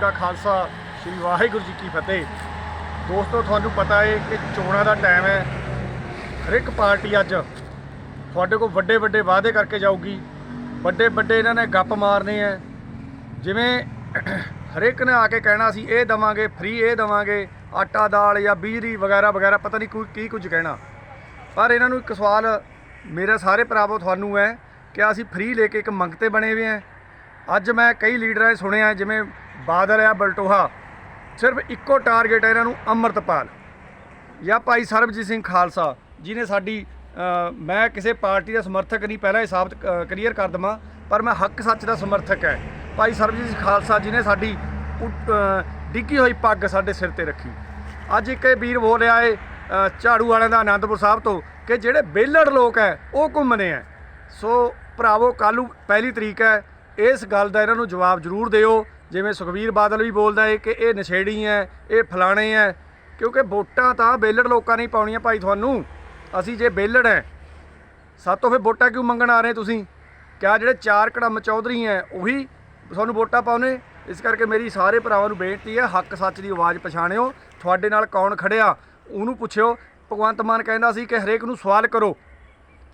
ਕਾ ਖਾਲਸਾ, ਸ੍ਰੀ ਵਾਹਿਗੁਰੂ ਜੀ ਕੀ ਫਤਿਹ। ਦੋਸਤੋ, ਤੁਹਾਨੂੰ ਪਤਾ ਹੈ ਕਿ ਚੋਣਾਂ ਦਾ ਟਾਈਮ ਹੈ। ਹਰ ਇੱਕ ਪਾਰਟੀ ਅੱਜ ਤੁਹਾਡੇ ਕੋਲ ਵੱਡੇ ਵੱਡੇ ਵਾਅਦੇ ਕਰਕੇ ਜਾਊਗੀ। ਵੱਡੇ ਵੱਡੇ ਇਹਨਾਂ ਨੇ ਗੱਪ ਮਾਰਨੇ ਆ ਜਿਵੇਂ ਹਰੇਕ ਨੇ ਆ ਕੇ ਕਹਿਣਾ ਸੀ, ਇਹ ਦਵਾਂਗੇ ਫ੍ਰੀ ਇਹ ਦਵਾਂਗੇ, ਆਟਾ, ਦਾਲ ਜਾਂ ਬਿਜਲੀ ਵਗੈਰਾ ਵਗੈਰਾ, ਪਤਾ ਨਹੀਂ ਕੋਈ ਕੀ ਕੁਝ ਕਹਿਣਾ। ਪਰ ਇਹਨਾਂ ਨੂੰ ਇੱਕ ਸਵਾਲ ਮੇਰੇ ਸਾਰੇ ਭਰਾਵੋ ਤੁਹਾਨੂੰ ਹੈ ਕਿ ਅਸੀਂ ਫ੍ਰੀ ਲੈ ਕੇ ਇੱਕ ਮੰਗਤੇ ਬਣੇ ਹੋਏ ਆ ਅੱਜ ਮੈਂ ਕਈ ਲੀਡਰਾਂ ਦੇ ਸੁਣਿਆ, ਜਿਵੇਂ ਬਾਦਲ ਆ ਬਲਟੋਹਾ। ਸਿਰਫ ਇੱਕੋ ਟਾਰਗੇਟ ਹੈ ਇਹਨਾਂ ਨੂੰ, ਅੰਮ੍ਰਿਤਪਾਲ। ਜਾਂ ਭਾਈ ਸਰਬਜੀਤ ਸਿੰਘ ਖਾਲਸਾ ਜਿਨੇ ਸਾਡੀ ਮੈਂ ਕਿਸੇ ਪਾਰਟੀ ਦਾ ਸਮਰਥਕ ਨਹੀਂ, ਪਹਿਲਾਂ ਇਹ ਸਾਬਤ ਕਲੀਅਰ ਕਰ ਦਵਾਂ, ਪਰ ਮੈਂ ਹੱਕ ਸੱਚ ਦਾ ਸਮਰਥਕ ਹੈ। ਭਾਈ ਸਰਬਜੀਤ ਸਿੰਘ ਖਾਲਸਾ ਜਿਨੇ ਸਾਡੀ ਉੱਟ- ਡਿੱਗੀ ਹੋਈ ਪੱਗ ਸਾਡੇ ਸਿਰ ਤੇ ਰੱਖੀ। ਅੱਜ ਇੱਕ ਇਹ ਵੀਰ ਬੋਲ ਰਿਹਾ ਏ ਝਾੜੂ ਵਾਲਿਆਂ ਦਾ ਆਨੰਦਪੁਰ ਸਾਹਿਬ ਤੋਂ, ਕਿ ਜਿਹੜੇ ਬੇਲੜ ਲੋਕ ਹੈ, ਉਹ ਘੁੰਮਨੇ ਆ ਸੋ ਭਰਾਵੋ, ਕੱਲ੍ਹ ਪਹਿਲੀ ਤਰੀਕ ਹੈ, ਇਸ ਗੱਲ ਦਾ ਇਹਨਾਂ ਨੂੰ ਜਵਾਬ ਜ਼ਰੂਰ ਦਿਓ। ਜਿਵੇਂ ਸੁਖਵੀਰ ਬਾਦਲ ਵੀ ਬੋਲਦਾ ਏ ਕਿ ਇਹ ਨਸ਼ੇੜੀ ਹੈ ਇਹ ਫਲਾਣੇ ਹੈ ਕਿਉਂਕਿ ਵੋਟਾਂ ਤਾਂ ਬੇਲੜ ਲੋਕਾਂ ਨੇ ਪਾਉਣੀਆਂ ਭਾਈ ਤੁਹਾਨੂੰ। ਅਸੀਂ ਜੇ ਬੇਲੜ ਹੈ ਸਾਤੋਂ ਫਿਰ ਵੋਟਾਂ ਕਿਉਂ ਮੰਗਣ ਆ ਰਹੇ ਤੁਸੀਂ? ਕਿਆ ਜਿਹੜੇ ਚਾਰ ਕੜਮ ਚੌਧਰੀ ਹੈ ਉਹੀ ਤੁਹਾਨੂੰ ਵੋਟਾਂ ਪਾਉਣੇ? ਇਸ ਕਰਕੇ ਮੇਰੀ ਸਾਰੇ ਭਰਾਵਾਂ ਨੂੰ ਬੇਨਤੀ ਹੈ ਹੱਕ ਸੱਚ ਦੀ ਆਵਾਜ਼ ਪਛਾਣਿਓ। ਤੁਹਾਡੇ ਨਾਲ ਕੌਣ ਖੜਿਆ, ਉਹਨੂੰ ਪੁੱਛਿਓ। ਭਗਵੰਤ ਮਾਨ ਕਹਿੰਦਾ ਸੀ ਕਿ ਹਰੇਕ ਨੂੰ ਸਵਾਲ ਕਰੋ।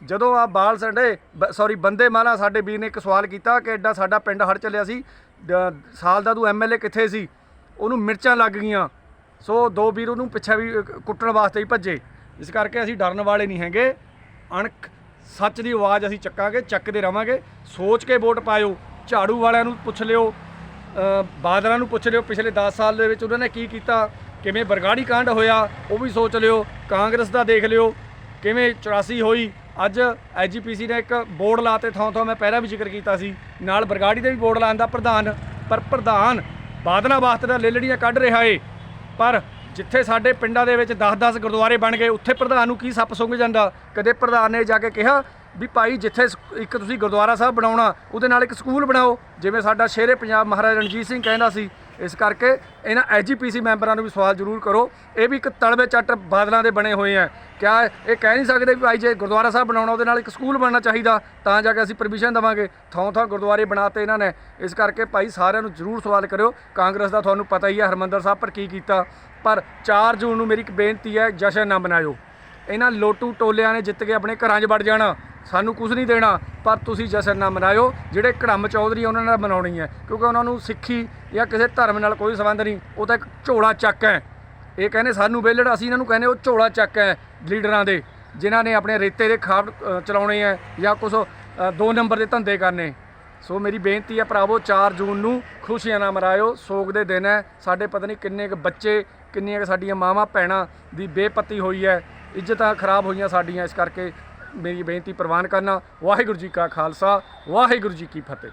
ਜਦੋਂ ਆ ਬਾਲ ਸੰਡੇ ਸੌਰੀ ਬੰਦੇ ਮਾਲਾ ਸਾਡੇ ਵੀਰ ਨੇ ਇੱਕ ਸਵਾਲ ਕੀਤਾ ਕਿ ਐਡਾ ਸਾਡਾ ਪਿੰਡ ਹੜ ਚੱਲਿਆ ਸੀ ਸਾਲ ਦਾ ਤੂੰ ਐਮਐਲਏ ਕਿੱਥੇ ਸੀ? ਉਹਨੂੰ ਮਿਰਚਾਂ ਲੱਗ ਗਈਆਂ। ਸੋ ਦੋ ਵੀਰ ਉਹਨੂੰ ਪਿੱਛੇ ਵੀ ਕੁੱਟਣ ਵਾਸਤੇ ਹੀ ਭੱਜੇ। ਇਸ ਕਰਕੇ ਅਸੀਂ ਡਰਨ ਵਾਲੇ ਨਹੀਂ ਹੈਗੇ। ਅਣਖ ਸੱਚ ਦੀ ਆਵਾਜ਼ ਅਸੀਂ ਚੱਕਾਂਗੇ, ਚੱਕਦੇ ਰਵਾਂਗੇ। ਸੋਚ ਕੇ ਵੋਟ ਪਾਇਓ। ਝਾੜੂ ਵਾਲਿਆਂ ਨੂੰ ਪੁੱਛ ਲਿਓ। ਬਾਦਲਾਂ ਨੂੰ ਪੁੱਛ ਲਿਓ। ਪਿਛਲੇ 10 ਸਾਲ ਦੇ ਵਿੱਚ ਉਹਨਾਂ ਨੇ ਕੀ ਕੀਤਾ? ਕਿਵੇਂ ਬਰਗਾੜੀ ਕਾਂਡ ਹੋਇਆ? ਉਹ ਵੀ ਸੋਚ ਲਿਓ। ਕਾਂਗਰਸ ਦਾ ਦੇਖ ਲਿਓ। ਕਿਵੇਂ 84 ਹੋਈ? ਅੱਜ ਐਜੀਪੀਸੀ ਨੇ ਇੱਕ ਬੋਰਡ ਲਾਤੇ ਥਾਂ ਥਾਂ ਮੈਂ ਪਹਿਲਾਂ ਵੀ ਜ਼ਿਕਰ ਕੀਤਾ ਸੀ। ਨਾਲ ਬਰਗਾੜੀ ਦੇ ਵੀ ਬੋਰਡ ਲਾਉਣ ਦਾ ਪ੍ਰਧਾਨ, ਪਰ ਪ੍ਰਧਾਨ ਬਾਦਲਾਂ ਵਾਸਤੇ ਤਾਂ ਲੇਲੜੀਆਂ ਕੱਢ ਰਿਹਾ ਏ। ਪਰ ਜਿੱਥੇ ਸਾਡੇ ਪਿੰਡਾਂ ਦੇ ਵਿੱਚ 10-10 ਗੁਰਦੁਆਰੇ ਬਣ ਗਏ, ਉੱਥੇ ਪ੍ਰਧਾਨ ਨੂੰ ਕੀ ਸੱਪ ਸੁੰਘ ਜਾਂਦਾ? ਕਦੇ ਪ੍ਰਧਾਨ ਨੇ ਜਾ ਕੇ ਕਿਹਾ ਵੀ ਭਾਈ ਜਿੱਥੇ ਸ- ਇੱਕ ਤੁਸੀਂ ਗੁਰਦੁਆਰਾ ਸਾਹਿਬ ਬਣਾਉਣਾ, ਉਹਦੇ ਨਾਲ ਇੱਕ ਸਕੂਲ ਬਣਾਓ। ਜਿਵੇਂ ਸਾਡਾ ਸ਼ੇਰੇ ਪੰਜਾਬ ਮਹਾਰਾਜਾ ਰਣਜੀਤ ਸਿੰਘ ਕਹਿੰਦਾ ਸੀ, ਇਸ ਕਰਕੇ ਇਹਨਾਂ ਐਜੀਪੀਸੀ ਮੈਂਬਰਾਂ ਨੂੰ ਵੀ ਸਵਾਲ ਜ਼ਰੂਰ ਕਰੋ। ਇਹ ਵੀ ਇੱਕ ਤਲਵੇ ਚੱਟ ਬਾਦਲਾਂ ਦੇ ਬਣੇ ਹੋਏ ਆ। ਕਿਆ ਇਹ ਕਹਿ ਨਹੀਂ ਸਕਦੇ ਵੀ ਭਾਈ ਜੇ ਗੁਰਦੁਆਰਾ ਸਾਹਿਬ ਬਣਾਉਣਾ, ਉਹਦੇ ਨਾਲ ਇੱਕ ਸਕੂਲ ਬਣਨਾ ਚਾਹੀਦਾ, ਤਾਂ ਜਾ ਕੇ ਅਸੀਂ ਪਰਮਿਸ਼ਨ ਦੇਵਾਂਗੇ। ਥਾਂ ਥਾਂ ਗੁਰਦੁਆਰੇ ਬਣਾਤੇ ਇਹਨਾਂ ਨੇ। ਇਸ ਕਰਕੇ ਭਾਈ ਸਾਰਿਆਂ ਨੂੰ ਜ਼ਰੂਰ ਸਵਾਲ ਕਰਿਓ। ਕਾਂਗਰਸ ਦਾ ਤੁਹਾਨੂੰ ਪਤਾ ਹੀ ਹੈ ਹਰਮੰਦਰ ਸਾਹਿਬ ਪਰ ਕੀ ਕੀਤਾ। ਪਰ 4 ਜੂਨ ਨੂੰ ਮੇਰੀ ਇੱਕ ਬੇਨਤੀ ਹੈ, ਜਸ਼ਨ ਨਾ ਮਨਾਇਓ। ਇਹਨਾਂ ਲੋਟੂ ਟੋਲਿਆਂ ਨੇ ਜਿੱਤ ਕੇ ਆਪਣੇ ਘਰਾਂ 'ਚ ਵੜ ਜਾਣਾ। ਸਾਨੂੰ ਕੁਝ ਨਹੀਂ ਦੇਣਾ, ਪਰ ਤੁਸੀਂ ਜਸ਼ਨ ਨਾ ਮਨਾਇਓ, ਜਿਹੜੇ ਕੜਮ ਚੌਧਰੀ ਉਹਨਾਂ ਨਾਲ ਮਨਾਉਣੀ ਹੈ, ਕਿਉਂਕਿ ਉਹਨਾਂ ਨੂੰ ਸਿੱਖੀ ਜਾਂ ਕਿਸੇ ਧਰਮ ਨਾਲ ਕੋਈ ਸੰਬੰਧ ਨਹੀਂ, ਉਹ ਤਾਂ ਇੱਕ ਝੋਲਾ ਚੱਕ ਹੈ। ਇਹ ਕਹਿੰਦੇ ਸਾਨੂੰ ਵੇਲੜ ਅਸੀਂ ਇਹਨਾਂ ਨੂੰ ਕਹਿੰਦੇ ਉਹ ਝੋਲਾ ਚੱਕ ਹੈ ਲੀਡਰਾਂ ਦੇ, ਜਿਨ੍ਹਾਂ ਨੇ ਆਪਣੇ ਰੇਤੇ ਦੇ ਖਾਬ ਚਲਾਉਣੇ ਹੈ ਜਾਂ ਕੁਝ ਦੋ ਨੰਬਰ ਦੇ ਧੰਦੇ ਕਰਨੇ। ਸੋ ਮੇਰੀ ਬੇਨਤੀ ਹੈ ਭਰਾਵੋ 4 ਜੂਨ ਨੂੰ ਖੁਸ਼ੀਆਂ ਨਾਲ ਮਨਾਇਓ, ਸੋਗ ਦੇ ਦਿਨ ਹੈ, ਸਾਡੇ ਪਤਾ ਨਹੀਂ ਕਿੰਨੇ ਕੁ ਬੱਚੇ, ਕਿੰਨੀਆਂ ਕੁ ਸਾਡੀਆਂ ਮਾਵਾਂ, ਭੈਣਾਂ ਦੀ ਬੇਪਤੀ ਹੋਈ ਹੈ, ਇੱਜ਼ਤਾਂ ਖਰਾਬ ਹੋਈਆਂ ਸਾਡੀਆਂ ਇਸ ਕਰਕੇ। ਮੇਰੀ ਬੇਨਤੀ ਪ੍ਰਵਾਨ ਕਰਨਾ। ਵਾਹਿਗੁਰੂ ਜੀ ਕਾ ਖਾਲਸਾ ਵਾਹਿਗੁਰੂ ਜੀ ਕੀ ਫਤਿਹ।